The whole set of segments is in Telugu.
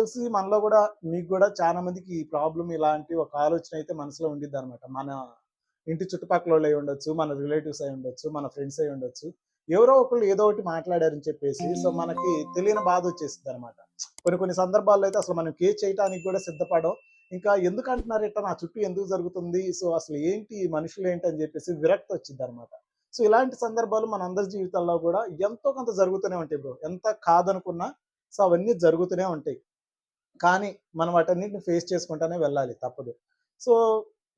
తెలిసి మనలో కూడా మీకు కూడా చాలా మందికి ఈ ప్రాబ్లం ఇలాంటి ఒక ఆలోచన అయితే మనసులో ఉండిద్ది అనమాట మన ఇంటి చుట్టుపక్కల వాళ్ళు అయి ఉండొచ్చు మన రిలేటివ్స్ అయి ఉండొచ్చు మన ఫ్రెండ్స్ అయి ఉండొచ్చు. ఎవరో ఒకళ్ళు ఏదో ఒకటి మాట్లాడారని చెప్పేసి సో మనకి తెలియని బాధ వచ్చేసింది అనమాట కొన్ని కొన్ని సందర్భాల్లో అయితే అసలు మనం కేర్ చేయడానికి కూడా సిద్ధపడం ఇంకా ఎందుకు అంటున్నారు ఇట్లా నా చుట్టూ ఎందుకు జరుగుతుంది? సో అసలు ఏంటి మనుషులు ఏంటి అని చెప్పేసి విరక్తి వచ్చింది అనమాట సో ఇలాంటి సందర్భాలు మన అందరి జీవితాల్లో కూడా ఎంతో కొంత జరుగుతూనే ఉంటాయి బ్రో. ఎంత కాదనుకున్నా సో అవన్నీ జరుగుతూనే ఉంటాయి. కానీ మనం వాటన్నిటిని ఫేస్ చేసుకుంటానే వెళ్ళాలి తప్పదు. సో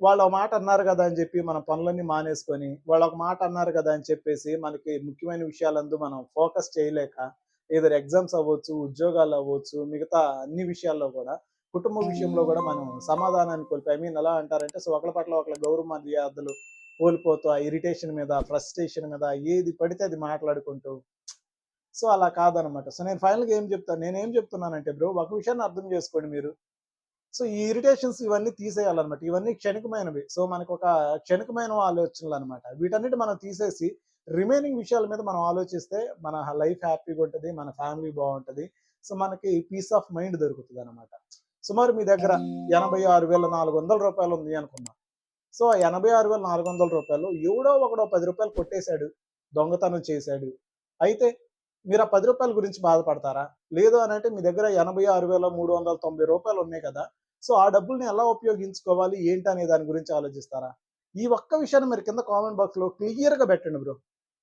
వాళ్ళు ఒక మాట అన్నారు కదా అని చెప్పి మన పనులన్నీ మానేసుకొని వాళ్ళు ఒక మాట అన్నారు కదా అని చెప్పేసి మనకి ముఖ్యమైన విషయాలందు మనం ఫోకస్ చేయలేక ఏదో ఎగ్జామ్స్ అవ్వచ్చు ఉద్యోగాలు అవ్వచ్చు మిగతా అన్ని విషయాల్లో కూడా కుటుంబ విషయంలో కూడా మనం సమాధానాన్ని కోల్పోయి ఐ మీన్ ఎలా అంటారంటే సో ఒకళ్ళ పట్ల ఒకళ్ళ గౌరవ మర్యాదలు కోల్పోతూ ఆ ఇరిటేషన్ మీద ఫ్రస్ట్రేషన్ మీద ఏది పడితే అది మాట్లాడుకుంటూ సో అలా కాదనమాట. సో నేను ఫైనల్గా ఏం చెప్తాను నేను ఏం చెప్తున్నానంటే బ్రో ఒక విషయాన్ని అర్థం చేసుకోండి మీరు. సో ఈ ఇరిటేషన్స్ ఇవన్నీ తీసేయాలన్నమాట ఇవన్నీ క్షణికమైనవి. సో మనకు ఒక క్షణికమైన ఆలోచనలు అనమాట వీటన్నిటి మనం తీసేసి రిమైనింగ్ విషయాల మీద మనం ఆలోచిస్తే మన లైఫ్ హ్యాపీగా ఉంటుంది మన ఫ్యామిలీ బాగుంటుంది. సో మనకి పీస్ ఆఫ్ మైండ్ దొరుకుతుంది అనమాట సుమారు మీ దగ్గర ఎనభై ఆరు వేల నాలుగు వందల రూపాయలు ఉంది అనుకున్నా. సో ఆ ఎనభై ఆరు వేల నాలుగు వందల రూపాయలు ఎవడో ఒకడో పది రూపాయలు కొట్టేశాడు దొంగతనం చేశాడు. అయితే మీరు ఆ పది రూపాయల గురించి బాధపడతారా? లేదు అని అంటే మీ దగ్గర ఎనభై ఆరు వేల మూడు వందల తొంభై రూపాయలు ఉన్నాయి కదా. సో ఆ డబ్బుల్ని ఎలా ఉపయోగించుకోవాలి? ఏంటి అనే దాని గురించి ఆలోచిస్తారా? ఈ ఒక్క విషయాన్ని మీరు కింద కామెంట్ బాక్స్లో క్లియర్గా పెట్టండి బ్రో.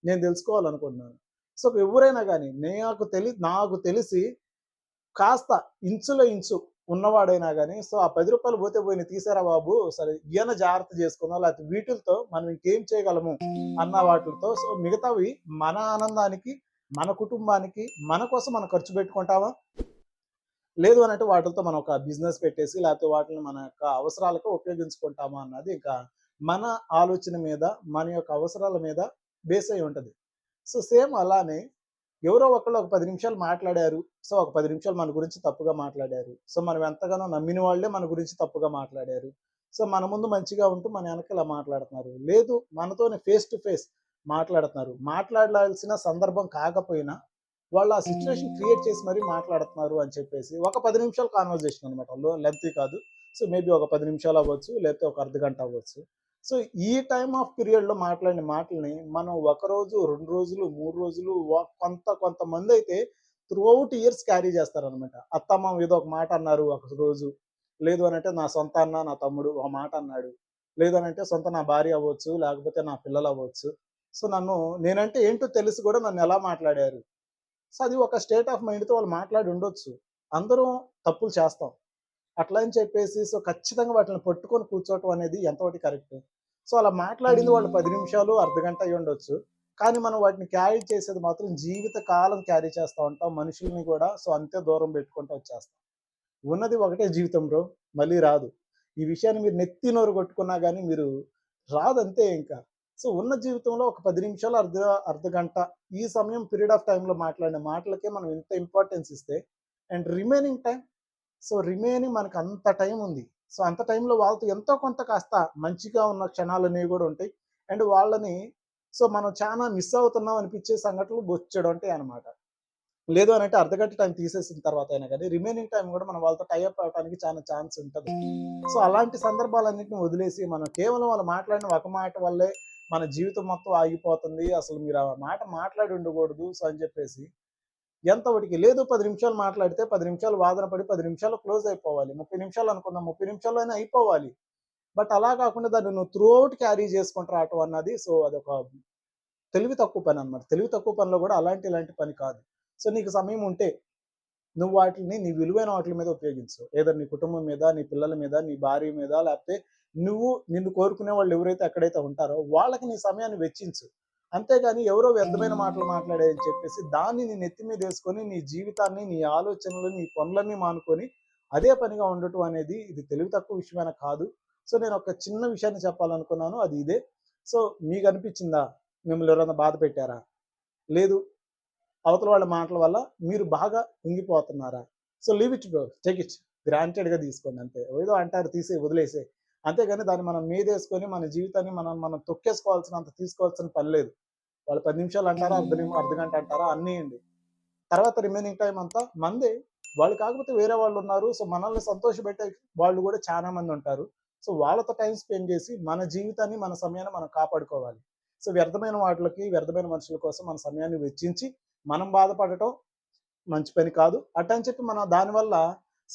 నేను తెలుసుకోవాలనుకుంటున్నాను. సో ఎవరైనా కానీ నాకు తెలి నాకు తెలిసి కాస్త ఇంచులో ఇంచు ఉన్నవాడైనా కానీ సో ఆ పది రూపాయలు పోతే పోయిన తీసారా బాబు? సరే ఈయన జాగ్రత్త చేసుకుందాం. లేకపోతే వీటితో మనం ఇంకేం చేయగలము? అన్న వాటితో సో మిగతావి మన ఆనందానికి మన కుటుంబానికి మన కోసం మనం ఖర్చు పెట్టుకుంటామా? లేదు అని అంటే వాటితో మనం ఒక బిజినెస్ పెట్టేసి లేకపోతే వాటిని మన యొక్క అవసరాలకు ఉపయోగించుకుంటామా అన్నది ఇంకా మన ఆలోచన మీద మన యొక్క అవసరాల మీద బేస్ అయి ఉంటుంది. సో సేమ్ అలానే ఎవరో ఒకళ్ళు ఒక పది నిమిషాలు మాట్లాడారు. సో ఒక పది నిమిషాలు మన గురించి తప్పుగా మాట్లాడారు. సో మనం ఎంతగానో నమ్మిన వాళ్ళే మన గురించి తప్పుగా మాట్లాడారు. సో మన ముందు మంచిగా ఉంటూ మన వెనక ఇలా మాట్లాడుతున్నారు. లేదు మనతోనే ఫేస్ టు ఫేస్ మాట్లాడుతున్నారు. మాట్లాడాల్సిన సందర్భం కాకపోయినా వాళ్ళు ఆ సిచ్యువేషన్ క్రియేట్ చేసి మరీ మాట్లాడుతున్నారు అని చెప్పేసి ఒక పది నిమిషాలు కాన్వర్జేషన్ అనమాట లెంత్ కాదు. సో మేబీ ఒక పది నిమిషాలు అవ్వచ్చు లేకపోతే ఒక అర్ధ గంట అవ్వచ్చు. సో ఈ టైం ఆఫ్ పీరియడ్లో మాట్లాడిన మాటల్ని మనం ఒక రోజు రెండు రోజులు మూడు రోజులు కొంత కొంతమంది అయితే త్రూ అవుట్ ఇయర్స్ క్యారీ చేస్తారనమాట అత్తమ్మ ఏదో ఒక మాట అన్నారు ఒక రోజు. లేదు అని అంటే నా సొంత అన్న నా తమ్ముడు ఒక మాట అన్నాడు. లేదు అని అంటే సొంత నా భార్య అవ్వచ్చు లేకపోతే నా పిల్లలు అవ్వచ్చు. సో నన్ను నేనంటే ఏంటో తెలిసి కూడా నన్ను ఎలా మాట్లాడారు. సో అది ఒక స్టేట్ ఆఫ్ మైండ్తో వాళ్ళు మాట్లాడి ఉండొచ్చు. అందరం తప్పులు చేస్తాం. అట్లా అని చెప్పేసి సో ఖచ్చితంగా వాటిని పట్టుకొని కూర్చోవటం అనేది ఎంతవరకు కరెక్ట్. సో అలా మాట్లాడింది వాళ్ళు పది నిమిషాలు అర్ధ గంట అయి ఉండొచ్చు. కానీ మనం వాటిని క్యారీ చేసేది మాత్రం జీవిత కాలం క్యారీ చేస్తూ ఉంటాం మనుషుల్ని కూడా. సో అంతే దూరం పెట్టుకుంటూ వచ్చేస్తాం. ఉన్నది ఒకటే జీవితం బ్రో మళ్ళీ రాదు. ఈ విషయాన్ని మీరు నెత్తి నోరు కొట్టుకున్నా కానీ మీరు రాదంతే ఇంకా. సో ఉన్న జీవితంలో ఒక పది నిమిషాలు అర్ధ అర్ధ గంట ఈ సమయం పీరియడ్ ఆఫ్ టైంలో మాట్లాడిన మాటలకే మనం ఎంత ఇంపార్టెన్స్ ఇస్తే and remaining time so remaining మనకు అంత టైం ఉంది. సో అంత టైంలో వాళ్ళతో ఎంతో కొంత కాస్త మంచిగా ఉన్న క్షణాలు అనేవి కూడా ఉంటాయి. అండ్ వాళ్ళని సో మనం చాలా మిస్ అవుతున్నాం అనిపించే సంఘటనలు బొచ్చడం అంటే అనమాట లేదు అని అంటే అర్ధగంట టైం తీసేసిన తర్వాత అయినా కానీ రిమైనింగ్ టైం కూడా మనం వాళ్ళతో టైఅప్ అవడానికి చాలా ఛాన్స్ ఉంటుంది. సో అలాంటి సందర్భాలన్నింటిని వదిలేసి మనం కేవలం వాళ్ళు మాట్లాడిన ఒక మాట వల్లే మన జీవితం మొత్తం ఆగిపోతుంది. అసలు మీరు ఆ మాట మాట్లాడి ఉండకూడదు అని చెప్పేసి ఎంతవరకు లేదు పది నిమిషాలు మాట్లాడితే పది నిమిషాలు వాదన పడి పది నిమిషాలు క్లోజ్ అయిపోవాలి. ముప్పై నిమిషాలు అనుకుందాం ముప్పై నిమిషాల్లో అయినా అయిపోవాలి. బట్ అలా కాకుండా దాన్ని నువ్వు త్రూ అవుట్ క్యారీ చేసుకుంటూ రావటం అన్నది సో అదొక తెలివి తక్కువ పని అన్నమాట. తెలివి తక్కువ పనిలో కూడా అలాంటి ఇలాంటి పని కాదు. సో నీకు సమయం ఉంటే నువ్వు వాటిని నీ విలువైన వాటి మీద ఉపయోగించు. ఏదో నీ కుటుంబం మీద నీ పిల్లల మీద నీ భార్య మీద లేకపోతే నువ్వు నిన్ను కోరుకునే వాళ్ళు ఎవరైతే ఎక్కడైతే ఉంటారో వాళ్ళకి నీ సమయాన్ని వెచ్చించు. అంతేగాని ఎవరో వ్యర్థమైన మాటలు మాట్లాడాయని చెప్పేసి దాన్ని నీ నెత్తి మీద వేసుకొని నీ జీవితాన్ని నీ ఆలోచనలు నీ పనులన్నీ మానుకొని అదే పనిగా ఉండటం అనేది ఇది తెలివి తక్కువ విషయమైన కాదు. సో నేను ఒక చిన్న విషయాన్ని చెప్పాలనుకున్నాను. అది ఇదే. సో మీకు అనిపించిందా? మిమ్మల్ని ఎవరైనా బాధ పెట్టారా? లేదు. అవతల వాళ్ళ మాటల వల్ల మీరు బాగా ఇంగిపోతున్నారా so leave it bro. Take it. గ్రాంటెడ్గా తీసుకోండి అంతే. ఏదో అంటారు తీసే వదిలేసే. అంతేగాని దాన్ని మనం మీదేసుకొని మన జీవితాన్ని మనం మనం తొక్కేసుకోవాల్సినంత తీసుకోవాల్సిన పని లేదు. వాళ్ళు పది నిమిషాలు అంటారా అర్ధ నిమిషం అర్ధ గంట అంటారా అన్నీయండి తర్వాత రిమైనింగ్ టైం అంతా మందే. వాళ్ళు కాకపోతే వేరే వాళ్ళు ఉన్నారు సో మనల్ని సంతోషపెట్టే వాళ్ళు కూడా చాలా మంది ఉంటారు. సో వాళ్ళతో టైం స్పెండ్ చేసి మన జీవితాన్ని మన సమయాన్ని మనం కాపాడుకోవాలి. సో వ్యర్థమైన వాటికి వ్యర్థమైన మనుషుల కోసం మన సమయాన్ని వెచ్చించి మనం బాధపడటం మంచి పని కాదు. అట్టని చెప్పి మనం దానివల్ల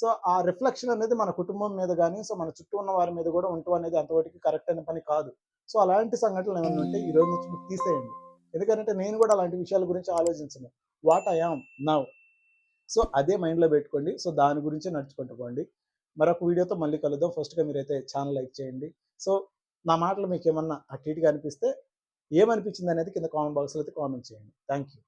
సో ఆ రిఫ్లెక్షన్ అనేది మన కుటుంబం మీద కానీ సో మన చుట్టూ ఉన్న వారి మీద కూడా ఉండటం అనేది అంతవరకు కరెక్ట్ అయిన పని కాదు. సో అలాంటి సంఘటనలు ఏమైనా ఉంటే ఈ రోజు నుంచి మీకు తీసేయండి. ఎందుకంటే నేను కూడా అలాంటి విషయాల గురించి ఆలోచించను. What I am now so అదే మైండ్లో పెట్టుకోండి. సో దాని గురించి నడుచుకుంటూ పోండి. మరొక వీడియోతో మళ్ళీ కలుద్దాం. ఫస్ట్గా మీరైతే ఛానల్ లైక్ చేయండి. సో నా మాటలు మీకు ఏమన్నా అటు ఇటుగా అనిపిస్తే ఏమనిపించింది అనేది కింద కామెంట్ బాక్స్లో అయితే కామెంట్ చేయండి. Thank you